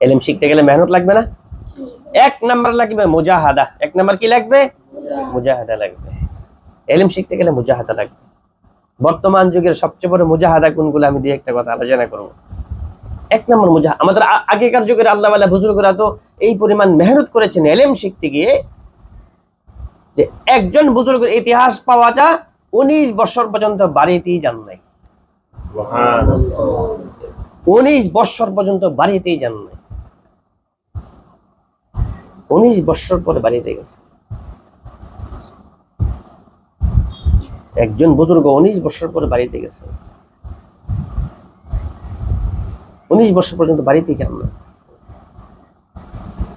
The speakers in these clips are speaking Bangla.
এলিম শিখতে গেলে মেহনত লাগবে না? এক নাম্বার লাগবে মুজাহাদা। এক নাম্বার কি লাগবে? মুজাহাদা লাগবে। এলিম শিখতে গেলে মুজাহাদা লাগবে। বর্তমান যুগের সবচেয়ে বড় মুজাহাদা কোনগুলো আমি দিয়ে একটা কথা আলোচনা করব। এক নম্বর মুজাহ আমাদের আগেকার যুগের আল্লাহ বুজুর্গরা তো এই পরিমাণ মেহনত করেছেন এলেম শিখতে গিয়ে যে একজন বুজুর্গের ইতিহাস পাওয়া যা উনিশ বছর পর্যন্ত বাড়িতেই যান নাই। উনিশ বছর পর্যন্ত বাড়িতেই যান নাই। উনিশ বছর পরে বাড়িতে গেছে। একজন বুজুর্গ উনিশ বছর পরে বাড়িতে গেছে। উনিশ বছর পর্যন্ত বাড়িতেই যান না।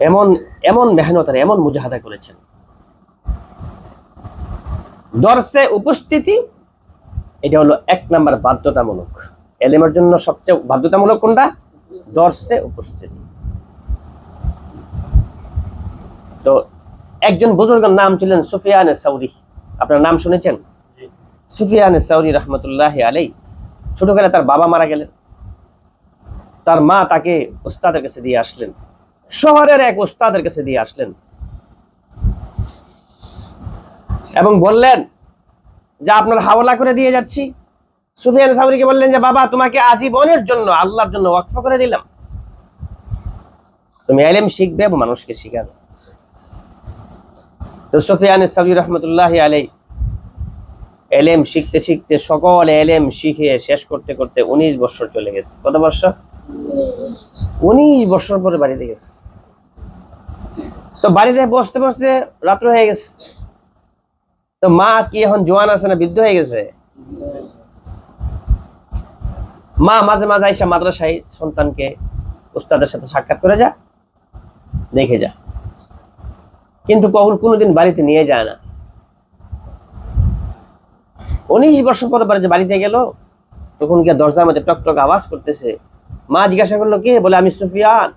এমন এমন মেহনত আর এমন মুজাহাদা করেছেন। দর্শে উপস্থিতি, এটা হলো এক নাম্বার বাধ্যতামূলক। এলেমের জন্য সবচেয়ে বাধ্যতামূলক কোনটা? দর্শে উপস্থিতি। তো একজন বুজুর্গের নাম ছিলেন সুফিয়ান সাউরি। আপনার নাম শুনেছেন? সুফিয়ান সাউরি রহমতুল্লাহ আলাই ছোটবেলায় তার বাবা মারা গেলেন। তার মা তাকে উস্তাদের কাছে দিয়ে আসলেন। শহরের এক উস্তাদের কাছে দিয়ে আসলেন। এবং বললেন যে আপনার হাওলা করে দিয়ে যাচ্ছি। সুফিয়ান সাউরিকে বললেন যে বাবা তোমাকে আজীবনের জন্য আল্লাহর জন্য ওয়াকফ করে দিলাম। তুমি এলেম শিখবে এবং মানুষকে শিখাবে। তো সুফিয়ান সাউরি রহমতুল্লাহ আলাই এলেম শিখতে শিখতে, সকল এলেম শিখে শেষ করতে করতে উনিশ বছর চলে গেছে। কত বছর? উনিশ বছর পরে বাড়িতে গেছে। তো বাড়িতে বসতে বসতে রাত্র হয়ে গেছে। তো মা কি এখন জোয়ান আছে না, বৃদ্ধ হয়ে গেছে? মা মাঝে মাঝে আইসা মাদ্রাসায় সন্তানকে উস্তাদের সাথে সাক্ষাৎ করে যা, দেখে যা। কিন্তু কখন কোনোদিন বাড়িতে নিয়ে যায় না। উনিশ বছর পরে বাড়িতে বাড়িতে গেল, তখন গিয়ে দরজার মধ্যে টক টক আওয়াজ করতেছে। মা জিজ্ঞাসা করল, কে? বলে, আমি সুফিয়ান।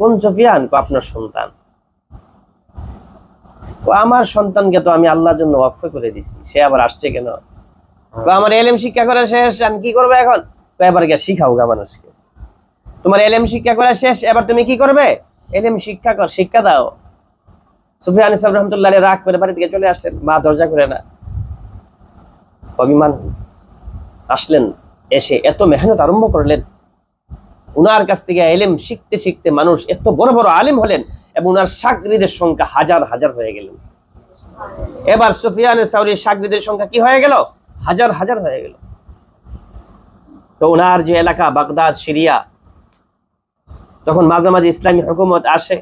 কোন সুফিয়ান? আপনার সন্তান। আমার সন্তানকে তো আমি আল্লাহর জন্য ওয়াকফ করে দিছি। সে আবার আসছে কেন? আমার এলেম শিক্ষা করা শেষ, আমি কি করব এখন? এবার গিয়ে শিখাও গা মানুষকে তোমার এলেম শিক্ষা করা শেষ, এবার তুমি কি করবে? এলেম শিক্ষা কর, শিক্ষা দাও। রহমতুল্লাহ রাগ করে বাড়ি থেকে চলে আসলেন, মা দরজা করে না। অভিমান আসলেন, এসে এত মেহনত আরম্ভ করলেন। উনার কাছ থেকে এলেম শিখতে শিখতে মানুষ এত বড় বড় আলিম হলেন এবং উনার সাকরিদের সংখ্যা হাজার হাজার হয়ে গেলেন। এবার সুফিয়ান সাউরির সাকরিদের সংখ্যা কি হয়ে গেল? হাজার হাজার হয়ে গেল। তো উনার যে এলাকা বাগদাদ, সিরিয়া, তখন মাঝে মাঝে ইসলামী হুকুমত আসে।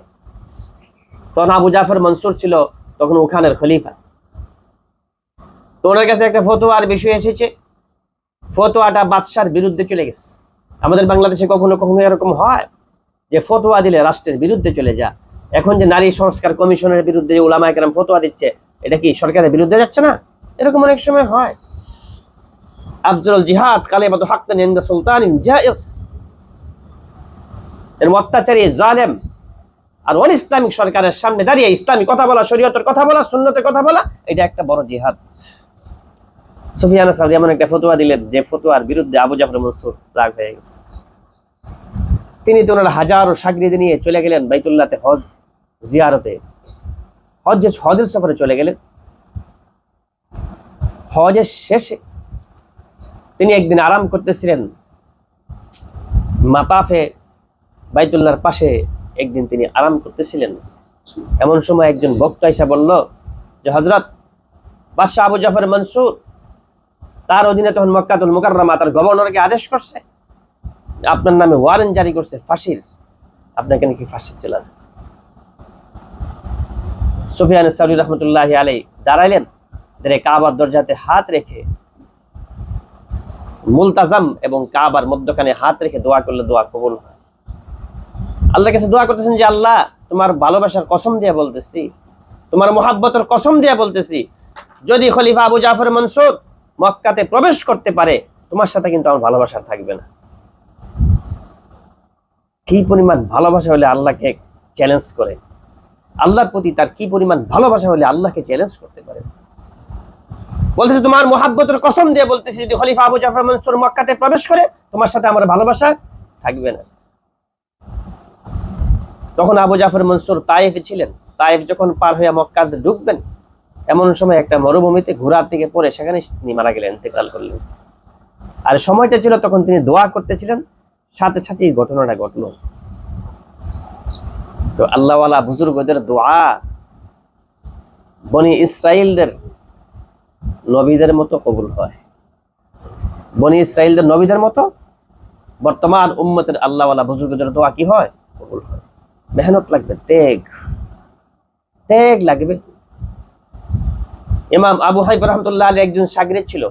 তখন আবু জাফর মনসুর ছিল তখন ওখানের খলিফা। তো ওনার কাছে একটা ফতোয়ার বিষয় এসেছে। ফতোয়াটা বাদশার বিরুদ্ধে চলে গেছে। আমাদের বাংলাদেশে কখনো কখনো এরকম হয় যে ফতোয়া দিলে রাষ্ট্রের বিরুদ্ধে চলে যা এখন যে নারী সংস্কার কমিশনের বিরুদ্ধে ওলামা একরাম ফতোয়া দিচ্ছে, এটা কি সরকারের বিরুদ্ধে যাচ্ছে না? এরকম অনেক সময় হয়। আফজল জিহাদ কালে মতো হাক্তান সুলতান এর অত্যাচারী, জালেম আর অন ইসলামিক সরকারের সামনে দাঁড়িয়ে ইসলামী কথা বলা, শরীয়তের কথা বলা, সুন্নতের কথা বলা, এটা একটা বড় জিহাদ। একটা ফতোয়া দিলেন যে ফতোয়ার বিরুদ্ধে আবু জাফর মনসুর রাগ হয়ে গেছে। তিনি তো ওনার হাজারো নিয়ে চলে গেলেন বাইতুল্লাহতে হজ জিয়ারতে। হজ হজের সফরে চলে গেলেন। হজের শেষে তিনি একদিন আরাম করতেছিলেন মাতাফে বাইতুল্লাহর পাশে একদিন তিনি আরাম করতেছিলেন। এমন সময় একজন বক্তা এসে বলল, যে হজরত বাদশাহ আবু জাফর মনসুর, তার অধীনে তখন মক্কাতুল মুকাররমা তার গভর্নরকে আদেশ করছে। আপনার নামে ওয়ারেন্ট জারি করছে, ফাঁসির। আপনাকে নাকি ফাঁসির চলান সুফিয়ান সাউরি রহমতুল্লাহ আলাই দাঁড়াইলেন দাঁড়িয়ে কাবার দরজাতে হাত রেখে মুলতাজাম এবং কাবার মধ্যখানে হাত রেখে দোয়া করলে দোয়া কবুল হয়। আল্লাহর কাছে দোয়া করতেছেন যে, আল্লাহ, তোমার ভালোবাসার কসম দিয়ে বলতেছি, তোমার মোহাব্বতের কসম দিয়ে বলতেছি, যদি খলিফা আবু জাফর মনসুর মক্কাতে প্রবেশ করতে পারে, তোমার সাথে কিন্তু আমার ভালোবাসা থাকবে না। কি পরিমাণ ভালোবাসা হলে আল্লাহকে চ্যালেঞ্জ করে? আল্লাহর প্রতি তার কি পরিমাণ ভালোবাসা হলে আল্লাহকে চ্যালেঞ্জ করতে পারে? বলতেছে, তোমার মোহাব্বতের কসম দিয়ে বলতেছি, যদি খলিফা আবু জাফর মনসুর মক্কাতে প্রবেশ করে, তোমার সাথে আমার ভালোবাসা থাকবে না। তখন আবু জাফর মনসুর তায়েফে ছিলেন। তায়েফ যখন পার হয়ে মক্কাতে ঢুকবেন, এমন সময় একটা মরুভূমিতে ঘোড়ার থেকে পড়ে সেখানে তিনি মারা গেলেন, ইন্তেকাল করলেন। আর সময়টা ছিল তখন তিনি দোয়া করতেছিলেন, সাথে সাথে এই ঘটনাটা ঘটলো। তো আল্লাহওয়ালা বুজুর্গদের দোয়া বনি ইসরায়েলদের নবীদের মতো কবুল হয়। বনি ইসরায়েলদের নবীদের মতো বর্তমান উম্মতের আল্লাহওয়ালা বুজুর্গদের দোয়া কি হয়? মেহনত লাগবে তেগ তেগ লাগবে। ইমাম আবু হাইফ রহমতুল্লাহ আলী একজন সাগরেদ ছিল।